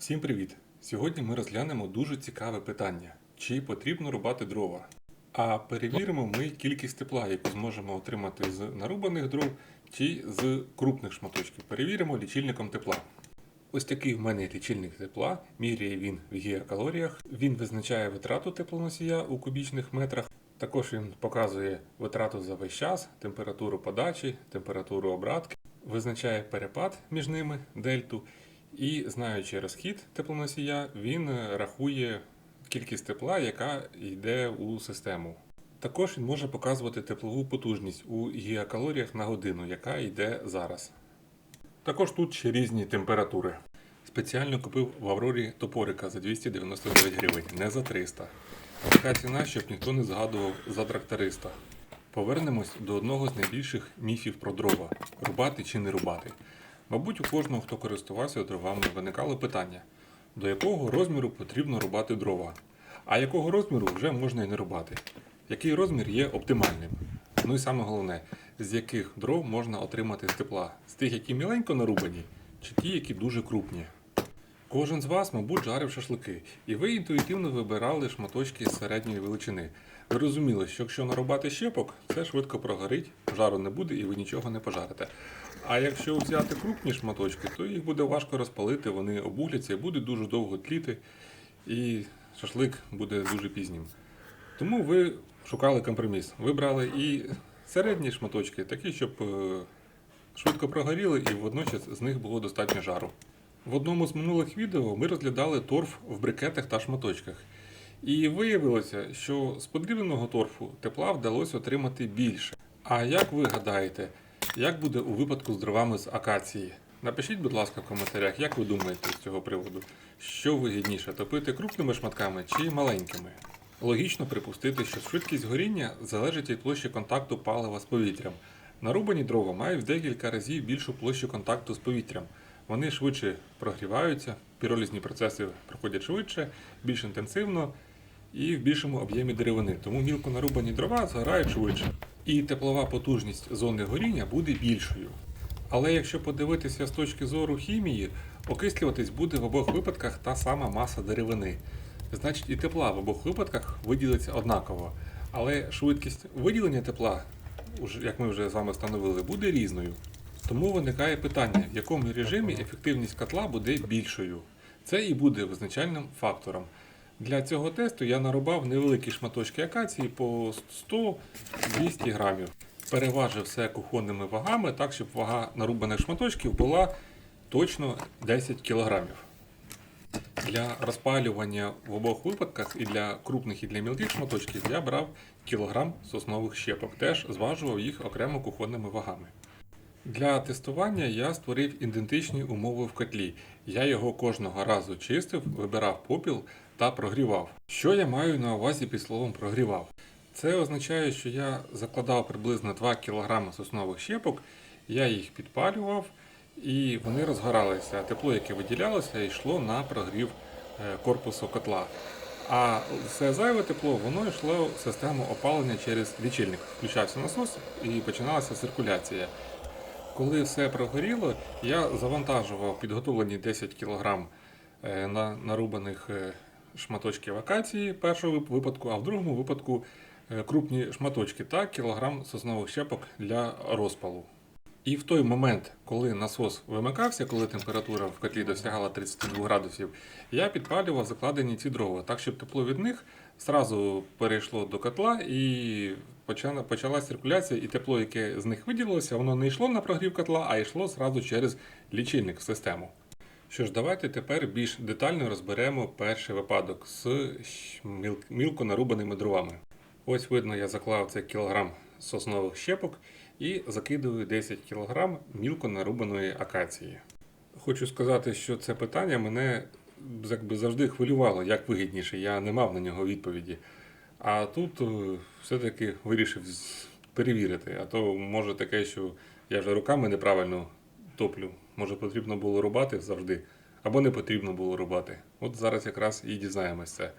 Всім привіт! Сьогодні ми розглянемо дуже цікаве питання: чи потрібно рубати дрова? А перевіримо ми кількість тепла, яку зможемо отримати з нарубаних дров чи з крупних шматочків. Перевіримо лічильником тепла. Ось такий в мене лічильник тепла. Міряє він в гігакалоріях. Він визначає витрату теплоносія у кубічних метрах. Також він показує витрату за весь час, температуру подачі, температуру обратки, визначає перепад між ними дельту. І знаючи розхід теплоносія, він е, рахує кількість тепла, яка йде у систему. Також він може показувати теплову потужність у гігакалоріях на годину, яка йде зараз. Також тут ще різні температури. Спеціально купив в Аврорі топорика за 299 гривень, не за 300. Така ціна, щоб ніхто не згадував за тракториста. Повернемось до одного з найбільших міфів про дрова: рубати чи не рубати. Мабуть, у кожного, хто користувався дровами, виникало питання, до якого розміру потрібно рубати дрова, а якого розміру вже можна і не рубати. Який розмір є оптимальним? Ну і саме головне, з яких дров можна отримати тепла? З тих, які міленько нарубані, чи ті, які дуже крупні? Кожен з вас, мабуть, жарив шашлики, і ви інтуїтивно вибирали шматочки з середньої величини. Ви розуміли, що якщо нарубати щепок, це швидко прогорить, жару не буде і ви нічого не пожарите. А якщо взяти крупні шматочки, то їх буде важко розпалити, вони обугляться і будуть дуже довго тліти, і шашлик буде дуже пізнім. Тому ви шукали компроміс. Вибрали і середні шматочки, такі, щоб е, швидко прогоріли і водночас з них було достатньо жару. В одному з минулих відео ми розглядали торф в брикетах та шматочках. І виявилося, що з подрібненого торфу тепла вдалося отримати більше. А як ви гадаєте, як буде у випадку з дровами з акації? Напишіть, будь ласка, в коментарях, як ви думаєте з цього приводу, що вигідніше топити крупними шматками чи маленькими? Логічно припустити, що швидкість горіння залежить від площі контакту палива з повітрям. Нарубані дрова мають в декілька разів більшу площу контакту з повітрям. Вони швидше прогріваються, піролізні процеси проходять швидше, більш інтенсивно і в більшому об'ємі деревини. Тому мілко нарубані дрова згорають швидше. І теплова потужність зони горіння буде більшою. Але якщо подивитися з точки зору хімії, окислюватись буде в обох випадках та сама маса деревини. Значить, і тепла в обох випадках виділиться однаково. Але швидкість виділення тепла, як ми вже з вами встановили, буде різною. Тому виникає питання, в якому режимі ефективність котла буде більшою. Це і буде визначальним фактором. Для цього тесту я нарубав невеликі шматочки акації по 100-200 грамів. Переважив все кухонними вагами, так щоб вага нарубаних шматочків була точно 10 кілограмів. Для розпалювання в обох випадках і для крупних, і для мілких шматочків я брав кілограм соснових щепок, теж зважував їх окремо кухонними вагами. Для тестування я створив ідентичні умови в котлі. Я його кожного разу чистив, вибирав попіл та прогрівав. Що я маю на увазі під словом прогрівав? Це означає, що я закладав приблизно 2 кг соснових щепок, я їх підпалював і вони розгоралися. Тепло, яке виділялося, йшло на прогрів е, корпусу котла. А все зайве тепло воно йшло в систему опалення через лічильник. Включався насос і починалася циркуляція. Коли все прогоріло, я завантажував підготовлені 10 кг е, на нарубаних е, шматочків акації першого вип- випадку, а в другому випадку е, крупні шматочки та кілограм соснових щепок для розпалу. І в той момент, коли насос вимикався, коли температура в котлі досягала 32 градусів, я підпалював закладені ці дрова, так щоб тепло від них зразу перейшло до котла і почала, циркуляція, і тепло, яке з них виділилося, воно не йшло на прогрів котла, а йшло зразу через лічильник в систему. Що ж, давайте тепер більш детально розберемо перший випадок з мілко нарубаними дровами. Ось видно, я заклав це кілограм соснових щепок і закидую 10 кг мілко нарубаної акації. Хочу сказати, що це питання мене якби завжди хвилювало, як вигідніше. Я не мав на нього відповіді. А тут е, все-таки вирішив перевірити. А то може таке, що я вже руками неправильно топлю. Може потрібно було рубати завжди, або не потрібно було рубати. От зараз якраз і дізнаємось це.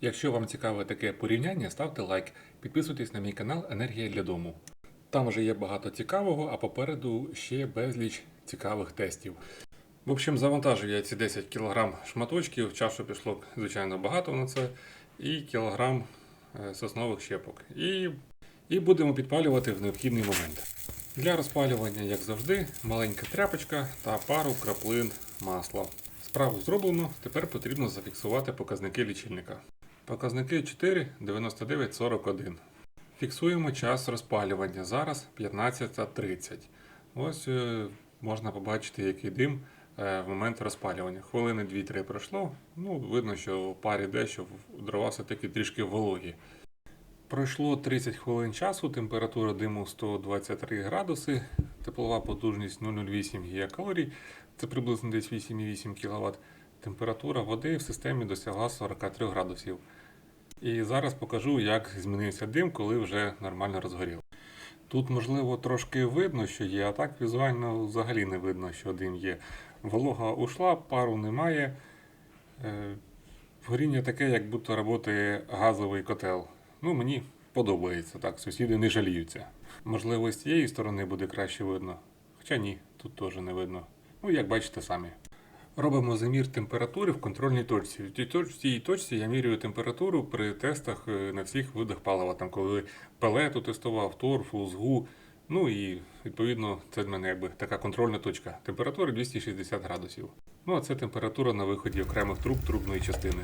Якщо вам цікаве таке порівняння, ставте лайк, підписуйтесь на мій канал Енергія для дому. Там вже є багато цікавого, а попереду ще безліч цікавих тестів. В общем, завантажив я ці 10 кг шматочків, часу пішло, звичайно, багато на це, і кілограм е, соснових щепок. І, і будемо підпалювати в необхідний момент. Для розпалювання, як завжди, маленька тряпочка та пару краплин масла. Справу зроблено, тепер потрібно зафіксувати показники лічильника. Показники 4, 99, 41. Фіксуємо час розпалювання. Зараз 15.30. Ось е, можна побачити, який дим е, в момент розпалювання. Хвилини 2-3 пройшло. Ну, видно, що в парі дещо дрова все-таки трішки вологі. Пройшло 30 хвилин часу, температура диму 123 градуси, теплова потужність 0,08 гігакалорій, це приблизно десь 8,8 кВт. Температура води в системі досягла 43 градусів. І зараз покажу, як змінився дим, коли вже нормально розгоріло. Тут, можливо, трошки видно, що є, а так візуально взагалі не видно, що дим є. Волога ушла, пару немає. Е, Горіння таке, як будто працює газовий котел. Ну, мені подобається так, сусіди не жаліються. Можливо, з цієї сторони буде краще видно. Хоча ні, тут теж не видно. Ну, як бачите самі. Робимо замір температури в контрольній точці. В цій точці я міряю температуру при тестах е, на всіх видах палива. Там, коли пелету тестував, торфу, згу. Ну і відповідно це в мене якби така контрольна точка. Температура 260 градусів. Ну а це температура на виході окремих труб трубної частини.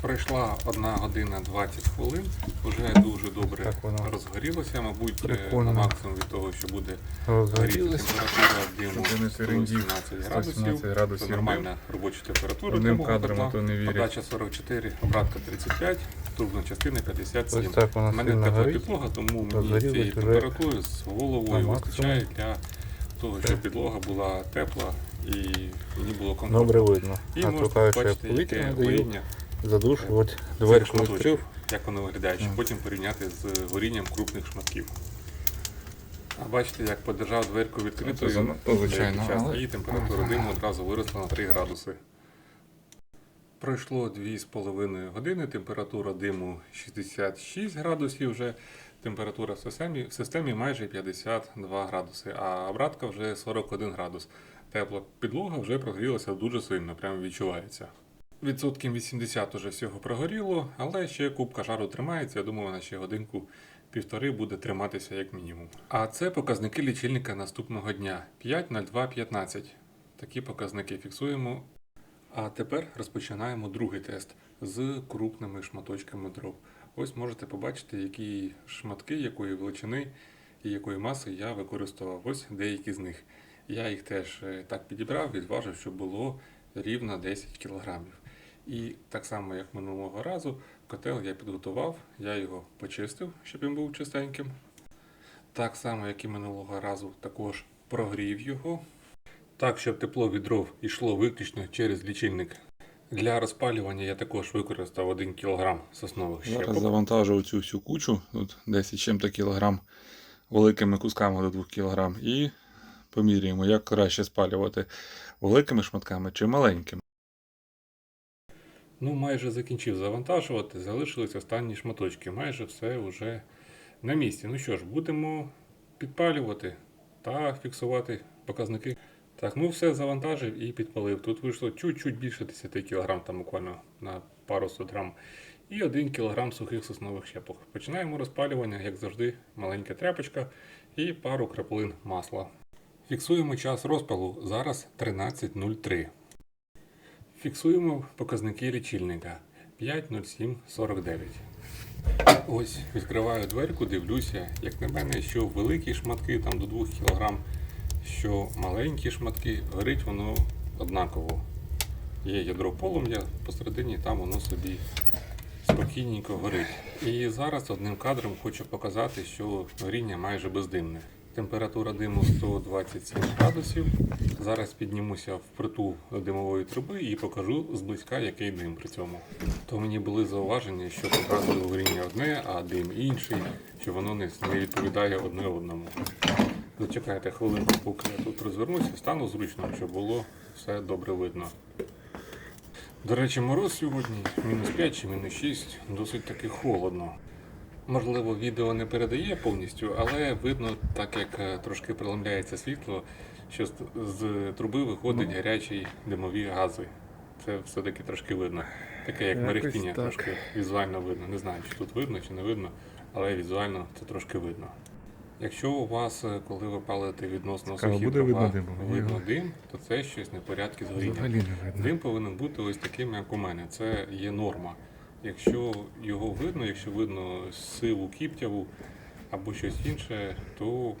Пройшла 1 година 20 хвилин, вже дуже добре Так воно. розгорілося, мабуть, е, Прикольно. максимум від того, що буде горіти температура диму Щоб не сирендів. 117 градусів. градусів Це нормальна робоча температура. Одним кадром, то не вірять. Подача 44, обратка 35, трубна частина 57. Ось так У мене тепла підлога, тому мені цієї температури з головою вистачає для того, щоб підлога була тепла і мені було комфортно. Добре видно. І а можна бачити, яке горіння задушу, от дверку відкрив. як воно виглядає, щоб потім порівняти з горінням крупних шматків. А бачите, як подержав дверку відкритою, звичайно, час, але- і температура диму одразу виросла на 3 градуси. Пройшло 2,5 години, температура диму 66 градусів вже, температура в системі, в системі майже 52 градуси, а обратка вже 41 градус. Тепла підлога вже прогрілася дуже сильно, прямо відчувається. Відсотків 80 уже всього прогоріло, але ще кубка жару тримається. Я думаю, вона ще годинку півтори буде триматися як мінімум. А це показники лічильника наступного дня 5.02.15. Такі показники фіксуємо. А тепер розпочинаємо другий тест з крупними шматочками дров. Ось можете побачити, які шматки, якої величини і якої маси я використовував. Ось деякі з них. Я їх теж е, так підібрав і зважив, щоб було рівно 10 кілограмів. І так само, як минулого разу, котел я підготував, я його почистив, щоб він був чистеньким. Так само, як і минулого разу, також прогрів його. Так, щоб тепло від дров йшло виключно через лічильник. Для розпалювання я також використав 1 кг соснових Зараз щепок. завантажу цю всю кучу, тут 10 чим-то кілограм, великими кусками до 2 кілограм, і поміряємо, як краще спалювати великими шматками чи маленькими. Ну, майже закінчив завантажувати, залишились останні шматочки. Майже все вже на місці. Ну що ж, будемо підпалювати та фіксувати показники. Так, ну все завантажив і підпалив. Тут вийшло чуть-чуть більше 10 кг, там буквально на пару сот грам. І 1 кг сухих соснових щепок. Починаємо розпалювання, як завжди, маленька тряпочка і пару краплин масла. Фіксуємо час розпалу. Зараз 13.03. Фіксуємо показники лічильника 5.07.49. Ось відкриваю дверку, дивлюся, як на мене, що великі шматки там до 2 кг, що маленькі шматки, горить воно однаково. Є ядро полум'я, посередині там воно собі спокійненько горить. І зараз одним кадром хочу показати, що горіння майже бездимне. Температура диму 127 градусів. Зараз піднімуся в притул димової труби і покажу зблизька, який дим при цьому. То мені були зауваження, що показує горіння одне, а дим інший, що воно не відповідає одне одному. Зачекайте хвилинку, поки я тут розвернуся, стану зручно, щоб було все добре видно. До речі, мороз сьогодні мінус 5 чи мінус 6, досить таки холодно. Можливо, відео не передає повністю, але видно, так як е, трошки преломляється світло, що з, з труби виходить Ну. гарячі димові гази. Це все-таки трошки видно. Таке як мерехтіння, так. трошки візуально видно. Не знаю, чи тут видно, чи не видно, але візуально це трошки видно. Якщо у вас, е, коли ви палите відносно сухі буде дрова, видно дим? видно дим, то це щось непорядки з горінням. Взагалі не видно. Дим повинен бути ось таким, як у мене. Це є норма. Якщо його видно, якщо видно сиву кіптяву або щось інше, то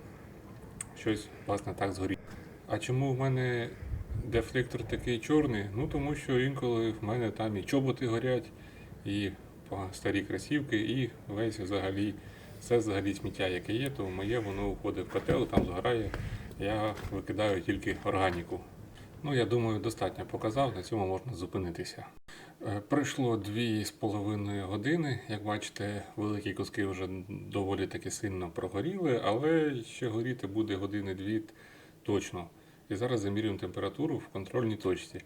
щось власне так згоріло. А чому в мене дефлектор такий чорний? Ну тому що інколи в мене там і чоботи горять, і старі кросівки, і весь взагалі все взагалі сміття, яке є, то моє воно входить в котел, там згорає. Я викидаю тільки органіку. Ну, я думаю, достатньо показав, на цьому можна зупинитися. Е, Пройшло дві з половиною години. Як бачите, великі куски вже доволі таки сильно прогоріли, але ще горіти буде години-дві точно. І зараз замірюємо температуру в контрольній точці.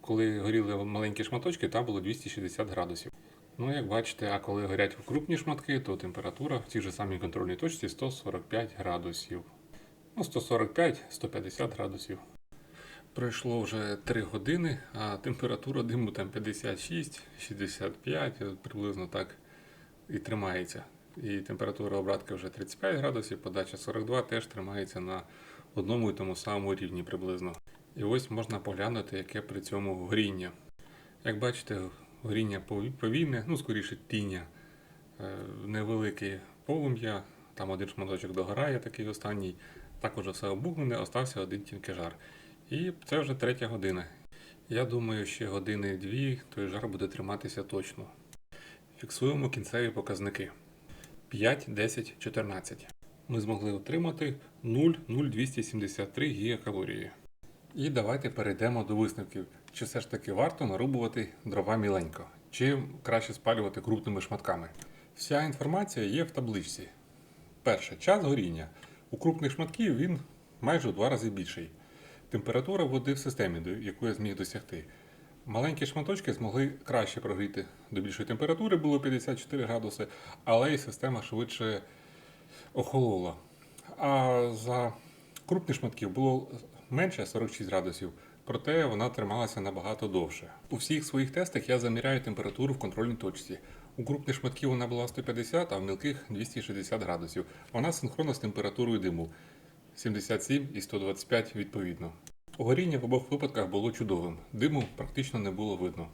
Коли горіли маленькі шматочки, там було 260 градусів. Ну, як бачите, а коли горять крупні шматки, то температура в цій же самій контрольній точці 145 градусів. Ну, 145-150 градусів. Пройшло вже 3 години, а температура диму там 56, 65, приблизно так і тримається. І температура обратки вже 35 градусів, подача 42 теж тримається на одному і тому самому рівні приблизно. І ось можна поглянути, яке при цьому горіння. Як бачите, горіння пові- повільне, ну скоріше тіння, е, невелике полум'я, там один шматочок догорає, такий останній, також все обуглене, остався один тільки жар. І це вже третя година. Я думаю, ще години-дві той жар буде триматися точно. Фіксуємо кінцеві показники. 5, 10, 14. Ми змогли отримати 0,0273 гігакалорії. І давайте перейдемо до висновків. Чи все ж таки варто нарубувати дрова міленько, чи краще спалювати крупними шматками. Вся інформація є в табличці. Перше, час горіння. У крупних шматків він майже у два рази більший. Температура води в системі, яку я зміг досягти. Маленькі шматочки змогли краще прогріти до більшої температури, було 54 градуси, але і система швидше охолола. А за крупні шматків було менше 46 градусів, проте вона трималася набагато довше. У всіх своїх тестах я заміряю температуру в контрольній точці. У крупних шматків вона була 150, а в мілких 260 градусів. Вона синхронна з температурою диму 77 і 125 відповідно. Горіння в обох випадках було чудовим, диму практично не було видно.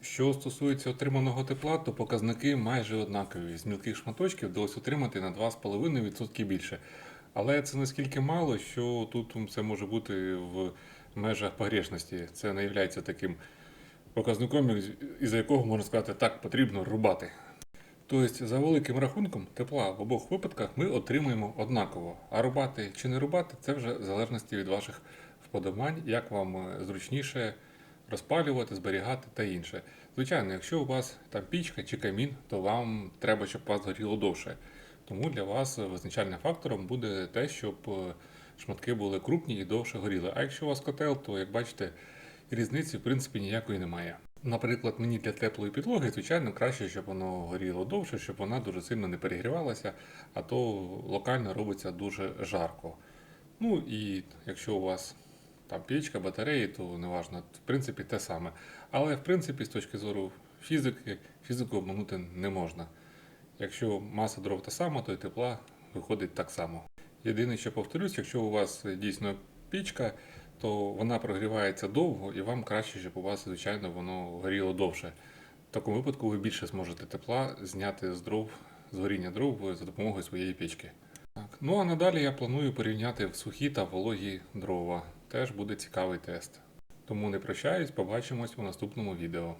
Що стосується отриманого тепла, то показники майже однакові. З мілких шматочків вдалося отримати на 2,5% більше. Але це наскільки мало, що тут це може бути в межах погрешності. Це не є таким показником, із-за якого можна сказати, так потрібно рубати. Тобто, за великим рахунком, тепла в обох випадках ми отримуємо однаково. А рубати чи не рубати це вже в залежності від ваших вподобань, як вам е, зручніше розпалювати, зберігати та інше. Звичайно, якщо у вас там пічка чи камін, то вам треба, щоб вас горіло довше. Тому для вас визначальним фактором буде те, щоб е, шматки були крупні і довше горіли. А якщо у вас котел, то як бачите, різниці в принципі ніякої немає. Наприклад, мені для теплої підлоги, звичайно, краще, щоб воно горіло довше, щоб вона дуже сильно не перегрівалася, а то локально робиться дуже жарко. Ну і якщо у вас там печка, батареї, то неважно, в принципі, те саме. Але в принципі, з точки зору фізики, фізику обманути не можна. Якщо маса дров та сама, то і тепла виходить так само. Єдине, що повторюсь, якщо у вас дійсно пічка, то вона прогрівається довго і вам краще, щоб у вас, звичайно, воно горіло довше. В такому випадку ви більше зможете тепла зняти з дров, з горіння дров за допомогою своєї печки. Так. Ну а надалі я планую порівняти сухі та вологі дрова. Теж буде цікавий тест. Тому не прощаюсь, побачимось у наступному відео.